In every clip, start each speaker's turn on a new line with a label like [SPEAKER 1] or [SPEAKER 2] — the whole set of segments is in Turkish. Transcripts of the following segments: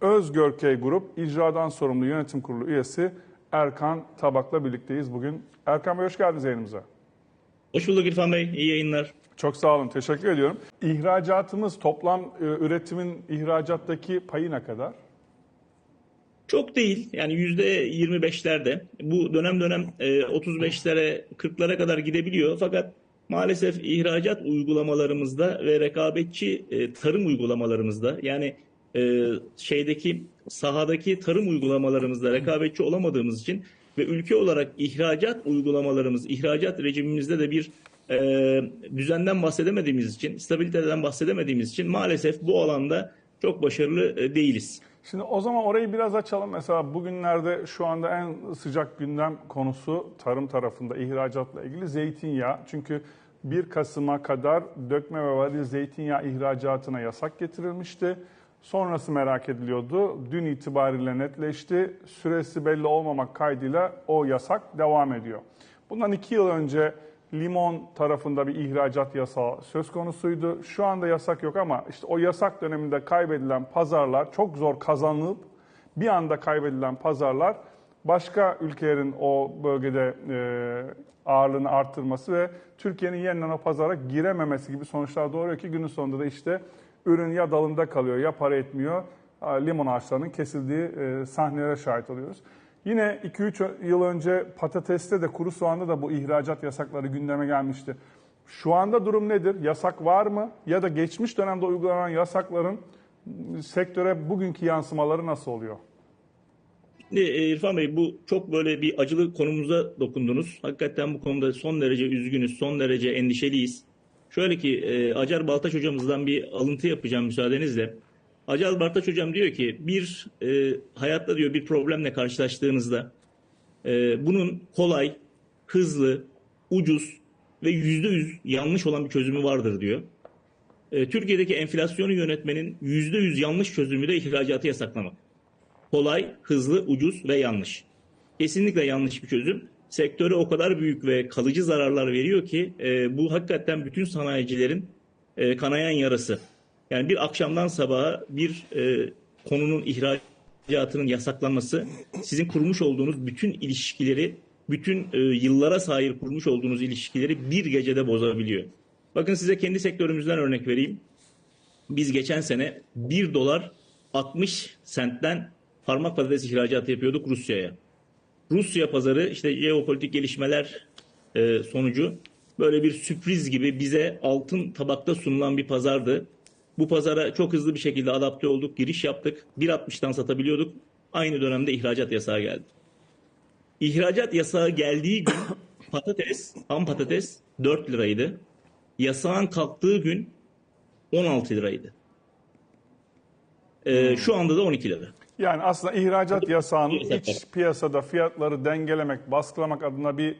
[SPEAKER 1] Özgörkey Grup İcradan Sorumlu Yönetim Kurulu üyesi Erkan Tabak'la birlikteyiz bugün. Erkan Bey hoş geldiniz yayınımıza.
[SPEAKER 2] Hoş bulduk İrfan Bey. İyi yayınlar.
[SPEAKER 1] Çok sağ olun, teşekkür ediyorum. İhracatımız, toplam e, üretimin ihracattaki payı ne kadar?
[SPEAKER 2] Çok değil. Yani yüzde 25'lerde. Bu dönem dönem e, 35'lere 40'lara kadar gidebiliyor. Fakat maalesef ihracat uygulamalarımızda ve rekabetçi e, tarım uygulamalarımızda yani e, şeydeki sahadaki tarım uygulamalarımızda rekabetçi olamadığımız için ve ülke olarak ihracat uygulamalarımız, ihracat rejimimizde de bir e, düzenden bahsedemediğimiz için, stabiliteden bahsedemediğimiz için maalesef bu alanda çok başarılı e, değiliz.
[SPEAKER 1] Şimdi o zaman orayı biraz açalım. Mesela bugünlerde şu anda en sıcak gündem konusu tarım tarafında ihracatla ilgili zeytinyağı. Çünkü 1 Kasım'a kadar dökme ve varil zeytinyağı ihracatına yasak getirilmişti. Sonrası merak ediliyordu. Dün itibariyle netleşti. Süresi belli olmamak kaydıyla o yasak devam ediyor. Bundan iki yıl önce limon tarafında bir ihracat yasağı söz konusuydu. Şu anda yasak yok ama işte o yasak döneminde kaybedilen pazarlar çok zor kazanılıp bir anda kaybedilen pazarlar başka ülkelerin o bölgede e, ağırlığını arttırması ve Türkiye'nin yeniden o pazara girememesi gibi sonuçlar doğuruyor ki günün sonunda da işte ürün ya dalında kalıyor ya para etmiyor. Limon ağaçlarının kesildiği e, sahnelere şahit oluyoruz. Yine 2-3 yıl önce patateste de kuru soğanda da bu ihracat yasakları gündeme gelmişti. Şu anda durum nedir? Yasak var mı? Ya da geçmiş dönemde uygulanan yasakların sektöre bugünkü yansımaları nasıl oluyor?
[SPEAKER 2] Şimdi e, İrfan Bey bu çok böyle bir acılı konumuza dokundunuz. Hakikaten bu konuda son derece üzgünüz, son derece endişeliyiz. Şöyle ki e, Acar Baltaş hocamızdan bir alıntı yapacağım müsaadenizle. Acar Baltaş hocam diyor ki bir e, hayatta diyor bir problemle karşılaştığınızda e, bunun kolay, hızlı, ucuz ve yüzde yüz yanlış olan bir çözümü vardır diyor. E, Türkiye'deki enflasyonu yönetmenin yüzde yüz yanlış çözümü de ihracatı yasaklamak. Kolay, hızlı, ucuz ve yanlış. Kesinlikle yanlış bir çözüm. Sektöre o kadar büyük ve kalıcı zararlar veriyor ki e, bu hakikaten bütün sanayicilerin e, kanayan yarası. Yani bir akşamdan sabaha bir e, konunun ihracatının yasaklanması sizin kurmuş olduğunuz bütün ilişkileri, bütün e, yıllara sahip kurmuş olduğunuz ilişkileri bir gecede bozabiliyor. Bakın size kendi sektörümüzden örnek vereyim. Biz geçen sene 1 dolar 60 sentten parmak patates ihracatı yapıyorduk Rusya'ya. Rusya pazarı işte jeopolitik gelişmeler e, sonucu böyle bir sürpriz gibi bize altın tabakta sunulan bir pazardı. Bu pazara çok hızlı bir şekilde adapte olduk, giriş yaptık. 1.60'tan satabiliyorduk. Aynı dönemde ihracat yasağı geldi. İhracat yasağı geldiği gün patates, ham patates 4 liraydı. Yasağın kalktığı gün 16 liraydı. Ee, şu anda da 12 lira.
[SPEAKER 1] Yani aslında ihracat yasağının iç piyasada fiyatları dengelemek, baskılamak adına bir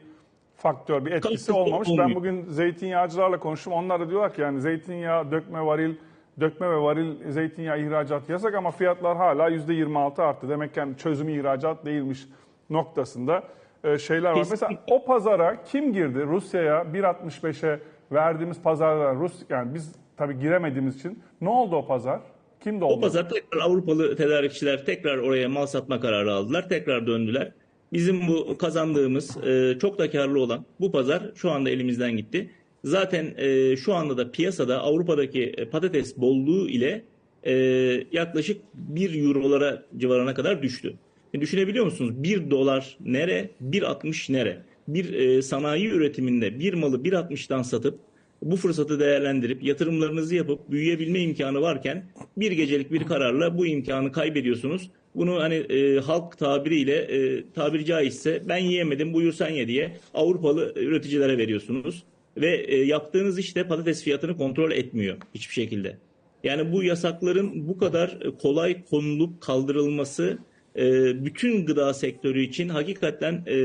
[SPEAKER 1] faktör, bir etkisi olmamış. Ben bugün zeytinyağcılarla konuştum. Onlar da diyorlar ki yani zeytinyağı, dökme varil, dökme ve varil zeytinyağı ihracat yasak ama fiyatlar hala %26 arttı. Demek ki yani çözümü ihracat değilmiş noktasında e, şeyler var. Mesela o pazara kim girdi? Rusya'ya 1.65'e verdiğimiz pazarlar Rus yani biz tabii giremediğimiz için ne oldu o pazar? Kimdi
[SPEAKER 2] O
[SPEAKER 1] oldu?
[SPEAKER 2] pazar tekrar Avrupalı tedarikçiler tekrar oraya mal satma kararı aldılar. Tekrar döndüler. Bizim bu kazandığımız e, çok da karlı olan bu pazar şu anda elimizden gitti. Zaten e, şu anda da piyasada Avrupa'daki e, patates bolluğu ile e, yaklaşık 1 eurolara civarına kadar düştü. E, düşünebiliyor musunuz? 1 dolar nere, 1.60 nere? Bir e, sanayi üretiminde bir malı 1.60'dan satıp bu fırsatı değerlendirip yatırımlarınızı yapıp büyüyebilme imkanı varken bir gecelik bir kararla bu imkanı kaybediyorsunuz. Bunu hani e, halk tabiriyle e, tabiri caizse ben yiyemedim buyur sen ye diye Avrupalı üreticilere veriyorsunuz. Ve e, yaptığınız işte patates fiyatını kontrol etmiyor hiçbir şekilde. Yani bu yasakların bu kadar e, kolay konulup kaldırılması e, bütün gıda sektörü için hakikaten e,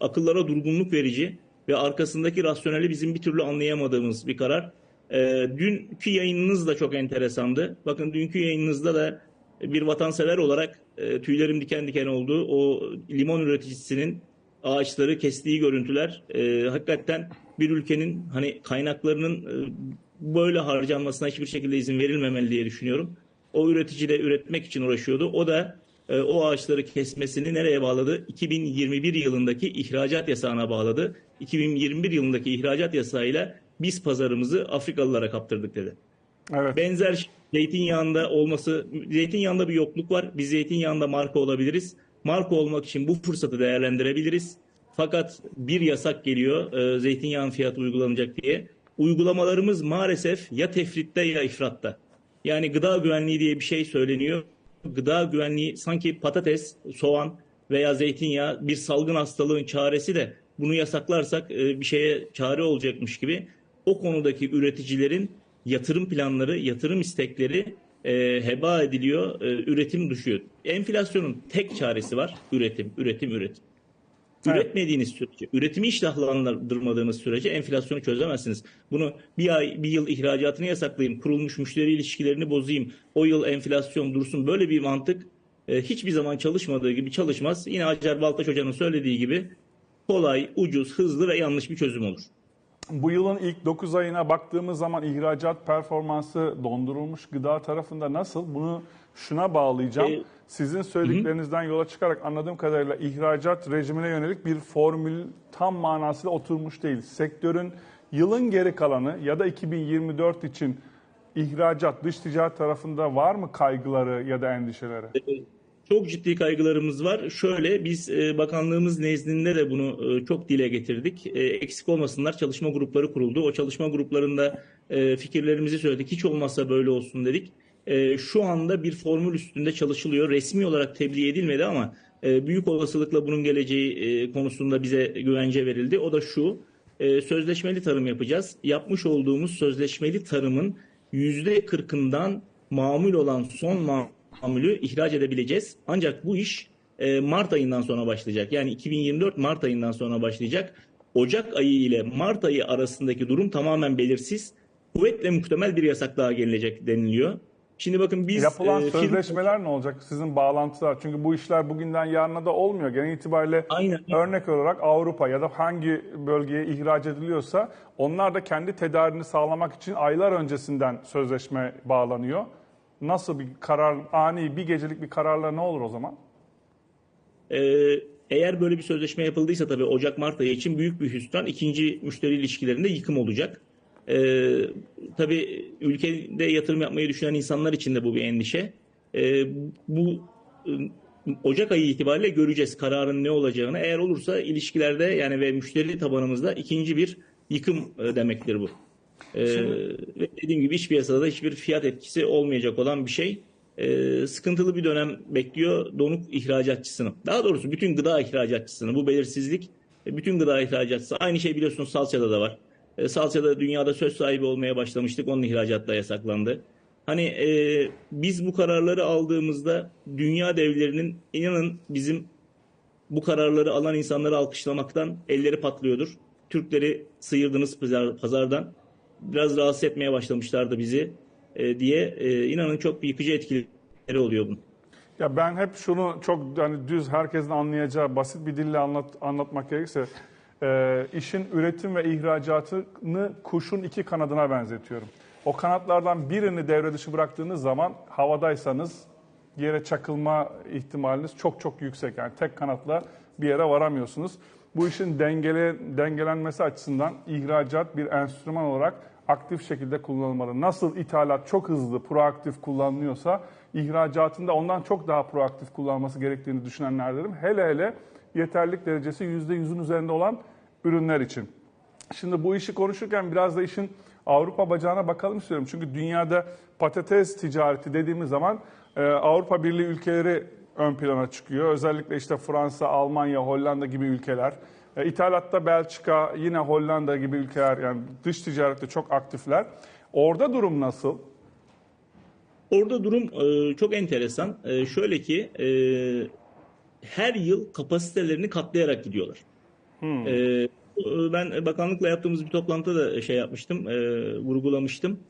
[SPEAKER 2] akıllara durgunluk verici ve arkasındaki rasyoneli bizim bir türlü anlayamadığımız bir karar. E, dünkü yayınınız da çok enteresandı. Bakın dünkü yayınınızda da bir vatansever olarak e, tüylerim diken diken oldu. O limon üreticisinin ağaçları kestiği görüntüler e, hakikaten bir ülkenin hani kaynaklarının e, böyle harcanmasına hiçbir şekilde izin verilmemeli diye düşünüyorum. O üretici de üretmek için uğraşıyordu. O da e, o ağaçları kesmesini nereye bağladı? 2021 yılındaki ihracat yasağına bağladı. 2021 yılındaki ihracat yasağıyla biz pazarımızı Afrikalılara kaptırdık dedi.
[SPEAKER 1] Evet.
[SPEAKER 2] Benzer zeytinyağında olması, zeytinyağında bir yokluk var. Biz zeytinyağında marka olabiliriz. Marka olmak için bu fırsatı değerlendirebiliriz. Fakat bir yasak geliyor e, zeytinyağın fiyatı uygulanacak diye. Uygulamalarımız maalesef ya tefritte ya ifratta. Yani gıda güvenliği diye bir şey söyleniyor. Gıda güvenliği sanki patates, soğan veya zeytinyağı bir salgın hastalığın çaresi de bunu yasaklarsak e, bir şeye çare olacakmış gibi o konudaki üreticilerin yatırım planları, yatırım istekleri e, heba ediliyor, e, üretim düşüyor. Enflasyonun tek çaresi var, üretim, üretim, üretim.
[SPEAKER 1] Evet.
[SPEAKER 2] Üretmediğiniz sürece, üretimi iştahlandırmadığınız sürece enflasyonu çözemezsiniz. Bunu bir ay, bir yıl ihracatını yasaklayayım, kurulmuş müşteri ilişkilerini bozayım, o yıl enflasyon dursun. Böyle bir mantık e, hiçbir zaman çalışmadığı gibi çalışmaz. Yine Acar Baltaş Hoca'nın söylediği gibi kolay, ucuz, hızlı ve yanlış bir çözüm olur.
[SPEAKER 1] Bu yılın ilk 9 ayına baktığımız zaman ihracat performansı dondurulmuş gıda tarafında nasıl? Bunu şuna bağlayacağım.
[SPEAKER 2] Ee,
[SPEAKER 1] Sizin söylediklerinizden yola çıkarak anladığım kadarıyla ihracat rejimine yönelik bir formül tam manasıyla oturmuş değil. Sektörün yılın geri kalanı ya da 2024 için ihracat, dış ticaret tarafında var mı kaygıları ya da endişeleri?
[SPEAKER 2] Çok ciddi kaygılarımız var. Şöyle biz e, bakanlığımız nezdinde de bunu e, çok dile getirdik. E, eksik olmasınlar çalışma grupları kuruldu. O çalışma gruplarında e, fikirlerimizi söyledik. Hiç olmazsa böyle olsun dedik. E, şu anda bir formül üstünde çalışılıyor. Resmi olarak tebliğ edilmedi ama e, büyük olasılıkla bunun geleceği e, konusunda bize güvence verildi. O da şu. e, sözleşmeli tarım yapacağız. Yapmış olduğumuz sözleşmeli tarımın %40'ından mamul olan son mamulü ihraç edebileceğiz. Ancak bu iş e, Mart ayından sonra başlayacak. Yani 2024 Mart ayından sonra başlayacak. Ocak ayı ile Mart ayı arasındaki durum tamamen belirsiz. Kuvvetle muhtemel bir yasak daha gelecek deniliyor. Şimdi bakın biz
[SPEAKER 1] Yapılan
[SPEAKER 2] e, firma-
[SPEAKER 1] sözleşmeler ne olacak? Sizin bağlantılar. Çünkü bu işler bugünden yarına da olmuyor. Genel itibariyle
[SPEAKER 2] Aynen.
[SPEAKER 1] örnek olarak Avrupa ya da hangi bölgeye ihraç ediliyorsa onlar da kendi tedarini sağlamak için aylar öncesinden sözleşme bağlanıyor. Nasıl bir karar, ani bir gecelik bir kararla ne olur o zaman?
[SPEAKER 2] Ee, eğer böyle bir sözleşme yapıldıysa tabii Ocak-Mart ayı için büyük bir hüsran ikinci müşteri ilişkilerinde yıkım olacak. Ee, tabii ülkede yatırım yapmayı düşünen insanlar için de bu bir endişe. Ee, bu e, Ocak ayı itibariyle göreceğiz kararın ne olacağını. Eğer olursa ilişkilerde yani ve müşteri tabanımızda ikinci bir yıkım e, demektir bu. Ee, ve dediğim gibi iç piyasada da hiçbir fiyat etkisi olmayacak olan bir şey. Ee, sıkıntılı bir dönem bekliyor donuk ihracatçısını. Daha doğrusu bütün gıda ihracatçısını. Bu belirsizlik e, bütün gıda ihracatçısı. Aynı şey biliyorsunuz salçada da var. E, salçada dünyada söz sahibi olmaya başlamıştık. Onun ihracatı da yasaklandı. Hani e, biz bu kararları aldığımızda dünya devlerinin inanın bizim bu kararları alan insanları alkışlamaktan elleri patlıyordur. Türkleri sıyırdınız pazar- pazardan. Biraz rahatsız etmeye başlamışlardı bizi e, diye e, inanın çok bir yıkıcı etkileri oluyor bunun.
[SPEAKER 1] Ya ben hep şunu çok hani düz herkesin anlayacağı basit bir dille anlat, anlatmak gerekirse e, işin üretim ve ihracatını kuşun iki kanadına benzetiyorum. O kanatlardan birini devre dışı bıraktığınız zaman havadaysanız yere çakılma ihtimaliniz çok çok yüksek. Yani tek kanatla bir yere varamıyorsunuz. Bu işin dengeli, dengelenmesi açısından ihracat bir enstrüman olarak aktif şekilde kullanılmalı. Nasıl ithalat çok hızlı, proaktif kullanılıyorsa ihracatın da ondan çok daha proaktif kullanılması gerektiğini düşünenlerdenim. Hele hele yeterlilik derecesi %100'ün üzerinde olan ürünler için. Şimdi bu işi konuşurken biraz da işin Avrupa bacağına bakalım istiyorum. Çünkü dünyada patates ticareti dediğimiz zaman e, Avrupa Birliği ülkeleri ön plana çıkıyor. Özellikle işte Fransa, Almanya, Hollanda gibi ülkeler. E, İthalatta Belçika, yine Hollanda gibi ülkeler yani dış ticarette çok aktifler. Orada durum nasıl?
[SPEAKER 2] Orada durum e, çok enteresan. E, şöyle ki e, her yıl kapasitelerini katlayarak gidiyorlar. E, ben bakanlıkla yaptığımız bir toplantıda da şey yapmıştım, e, vurgulamıştım.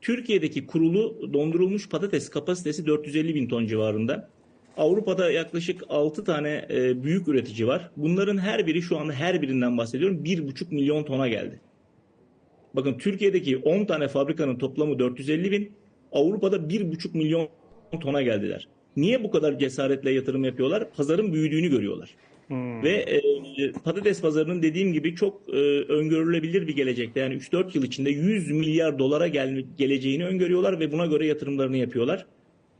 [SPEAKER 2] Türkiye'deki kurulu dondurulmuş patates kapasitesi 450 bin ton civarında. Avrupa'da yaklaşık 6 tane e, büyük üretici var. Bunların her biri şu anda her birinden bahsediyorum 1,5 milyon tona geldi. Bakın Türkiye'deki 10 tane fabrikanın toplamı 450 bin, Avrupa'da 1,5 milyon tona geldiler. Niye bu kadar cesaretle yatırım yapıyorlar? Pazarın büyüdüğünü görüyorlar. Ve e, patates pazarının dediğim gibi çok e, öngörülebilir bir gelecekte yani 3-4 yıl içinde 100 milyar dolara gel- geleceğini öngörüyorlar ve buna göre yatırımlarını yapıyorlar.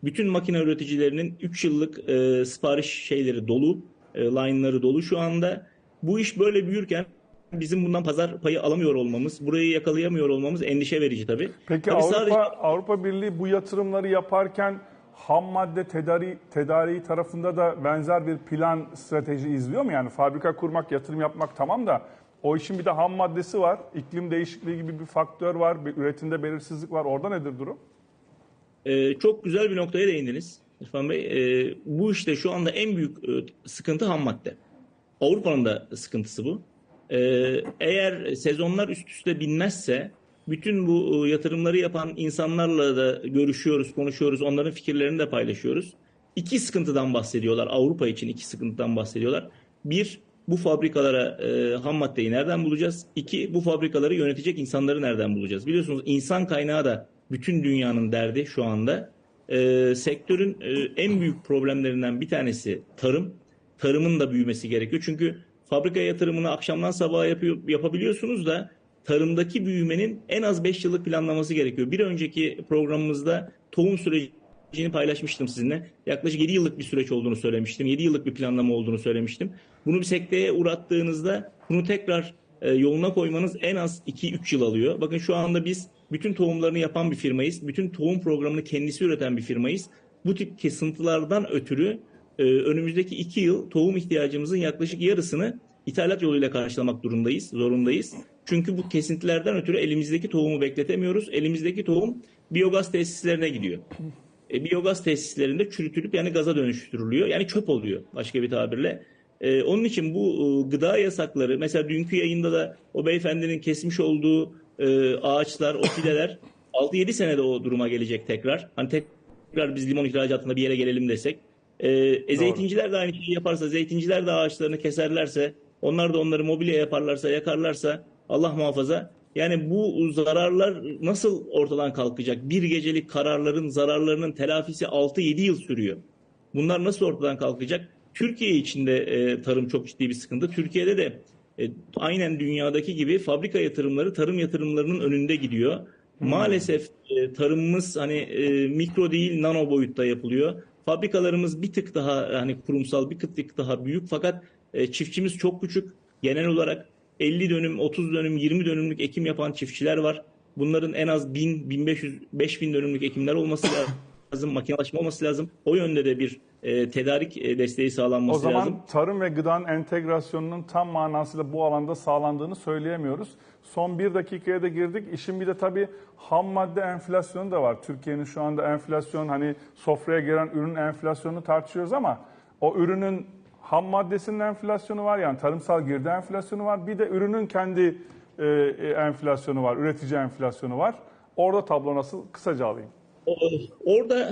[SPEAKER 2] Bütün makine üreticilerinin 3 yıllık e, sipariş şeyleri dolu, e, line'ları dolu şu anda. Bu iş böyle büyürken bizim bundan pazar payı alamıyor olmamız, burayı yakalayamıyor olmamız endişe verici tabii.
[SPEAKER 1] Peki
[SPEAKER 2] Tabii
[SPEAKER 1] Avrupa
[SPEAKER 2] sadece-
[SPEAKER 1] Avrupa Birliği bu yatırımları yaparken ham madde tedari, tedariği tarafında da benzer bir plan strateji izliyor mu? Yani fabrika kurmak, yatırım yapmak tamam da o işin bir de ham maddesi var. İklim değişikliği gibi bir faktör var. Bir üretimde belirsizlik var. Orada nedir durum?
[SPEAKER 2] Ee, çok güzel bir noktaya değindiniz İrfan Bey. Ee, bu işte şu anda en büyük e, sıkıntı ham madde. Avrupa'nın da sıkıntısı bu. Ee, eğer sezonlar üst üste binmezse bütün bu e, yatırımları yapan insanlarla da görüşüyoruz, konuşuyoruz, onların fikirlerini de paylaşıyoruz. İki sıkıntıdan bahsediyorlar. Avrupa için iki sıkıntıdan bahsediyorlar. Bir, bu fabrikalara e, ham maddeyi nereden bulacağız? İki, bu fabrikaları yönetecek insanları nereden bulacağız? Biliyorsunuz insan kaynağı da bütün dünyanın derdi şu anda. E, sektörün e, en büyük problemlerinden bir tanesi tarım. Tarımın da büyümesi gerekiyor. Çünkü fabrika yatırımını akşamdan sabaha yapıyor, yapabiliyorsunuz da tarımdaki büyümenin en az 5 yıllık planlaması gerekiyor. Bir önceki programımızda tohum sürecini paylaşmıştım sizinle. Yaklaşık 7 yıllık bir süreç olduğunu söylemiştim. 7 yıllık bir planlama olduğunu söylemiştim. Bunu bir sekteye uğrattığınızda bunu tekrar e, yoluna koymanız en az 2-3 yıl alıyor. Bakın şu anda biz bütün tohumlarını yapan bir firmayız. Bütün tohum programını kendisi üreten bir firmayız. Bu tip kesintilerden ötürü e, önümüzdeki 2 yıl tohum ihtiyacımızın yaklaşık yarısını ithalat yoluyla karşılamak durumdayız, zorundayız. Çünkü bu kesintilerden ötürü elimizdeki tohumu bekletemiyoruz. Elimizdeki tohum biyogaz tesislerine gidiyor. E, biyogaz tesislerinde çürütülüp yani gaza dönüştürülüyor. Yani çöp oluyor başka bir tabirle. E, onun için bu e, gıda yasakları mesela dünkü yayında da o beyefendinin kesmiş olduğu e, ağaçlar, o fideler 6-7 senede o duruma gelecek tekrar. Hani tekrar biz limon ihracatında bir yere gelelim desek. E, e, zeytinciler de aynı şeyi yaparsa, zeytinciler de ağaçlarını keserlerse, onlar da onları mobilya yaparlarsa, yakarlarsa Allah muhafaza. Yani bu zararlar nasıl ortadan kalkacak? Bir gecelik kararların zararlarının telafisi 6-7 yıl sürüyor. Bunlar nasıl ortadan kalkacak? Türkiye içinde e, tarım çok ciddi bir sıkıntı. Türkiye'de de e, aynen dünyadaki gibi fabrika yatırımları tarım yatırımlarının önünde gidiyor. Maalesef e, tarımımız hani e, mikro değil nano boyutta yapılıyor. Fabrikalarımız bir tık daha hani kurumsal bir tık daha büyük fakat e, çiftçimiz çok küçük. Genel olarak 50 dönüm, 30 dönüm, 20 dönümlük ekim yapan çiftçiler var. Bunların en az 1000, 1500, 5000 dönümlük ekimler olması lazım, makinelaşma olması lazım. O yönde de bir e, tedarik e, desteği sağlanması
[SPEAKER 1] O zaman
[SPEAKER 2] lazım.
[SPEAKER 1] tarım ve gıdanın entegrasyonunun tam manasıyla bu alanda sağlandığını söyleyemiyoruz. Son bir dakikaya da girdik. İşin bir de tabii ham madde enflasyonu da var. Türkiye'nin şu anda enflasyon hani sofraya gelen ürün enflasyonunu tartışıyoruz ama o ürünün ham maddesinin enflasyonu var yani tarımsal girdi enflasyonu var. Bir de ürünün kendi e, e, enflasyonu var, üretici enflasyonu var. Orada tablo nasıl? Kısaca alayım.
[SPEAKER 2] Orada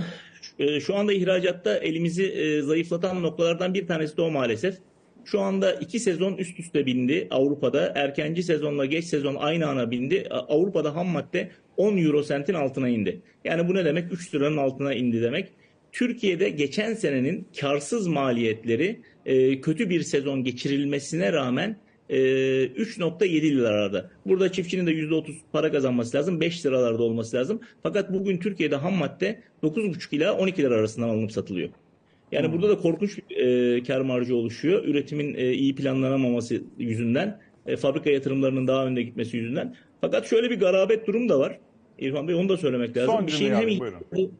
[SPEAKER 2] e, şu anda ihracatta elimizi e, zayıflatan noktalardan bir tanesi de o maalesef. Şu anda iki sezon üst üste bindi Avrupa'da. Erkenci sezonla geç sezon aynı ana bindi. Avrupa'da ham madde 10 euro sentin altına indi. Yani bu ne demek? 3 liranın altına indi demek. Türkiye'de geçen senenin karsız maliyetleri e, kötü bir sezon geçirilmesine rağmen 3.7 liralarda. Burada çiftçinin de %30 para kazanması lazım. 5 liralarda olması lazım. Fakat bugün Türkiye'de ham madde 9.5 ila 12 lira arasından alınıp satılıyor. Yani burada da korkunç bir e, kar marjı oluşuyor. Üretimin e, iyi planlanamaması yüzünden, e, fabrika yatırımlarının daha önde gitmesi yüzünden. Fakat şöyle bir garabet durum da var. İrfan Bey onu da söylemek lazım.
[SPEAKER 1] Son
[SPEAKER 2] bir şeyin hem
[SPEAKER 1] buyurun.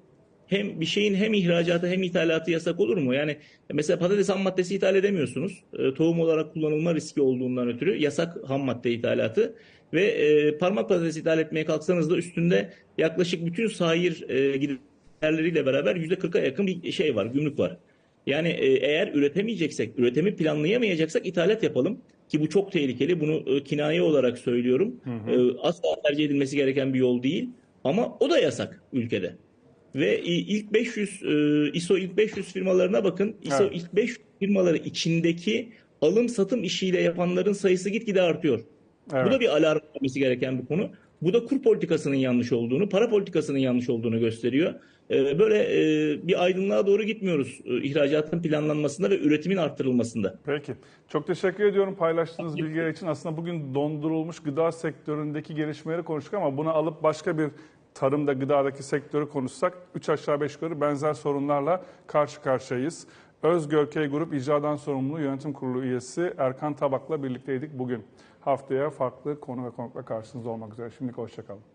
[SPEAKER 2] Hem bir şeyin hem ihracatı hem ithalatı yasak olur mu? Yani mesela patates ham maddesi ithal edemiyorsunuz. E, tohum olarak kullanılma riski olduğundan ötürü yasak ham madde ithalatı ve e, parmak patates ithal etmeye kalksanız da üstünde yaklaşık bütün sahir e, giderleriyle beraber %40'a yakın bir şey var, gümrük var. Yani e, eğer üretemeyeceksek, üretimi planlayamayacaksak ithalat yapalım. Ki bu çok tehlikeli. Bunu e, kinaye olarak söylüyorum. E, asla tercih edilmesi gereken bir yol değil. Ama o da yasak ülkede. Ve ilk 500 e, ISO ilk 500 firmalarına bakın. ISO
[SPEAKER 1] Evet.
[SPEAKER 2] ilk 500 firmaları içindeki alım satım işiyle yapanların sayısı gitgide artıyor.
[SPEAKER 1] Evet.
[SPEAKER 2] Bu da bir alarm vermesi gereken bir konu. Bu da kur politikasının yanlış olduğunu, para politikasının yanlış olduğunu gösteriyor. e, böyle e, bir aydınlığa doğru gitmiyoruz ihracatın planlanmasında ve üretimin arttırılmasında.
[SPEAKER 1] Peki. Çok teşekkür ediyorum paylaştığınız bilgiler için. Aslında bugün dondurulmuş gıda sektöründeki gelişmeleri konuştuk ama bunu alıp başka bir tarımda, gıdadaki sektörü konuşsak 3 aşağı 5 yukarı benzer sorunlarla karşı karşıyayız. Özgörkey Grup İcradan Sorumlu Yönetim Kurulu üyesi Erkan Tabak'la birlikteydik bugün. Haftaya farklı konu ve konukla karşınızda olmak üzere. Şimdilik hoşçakalın.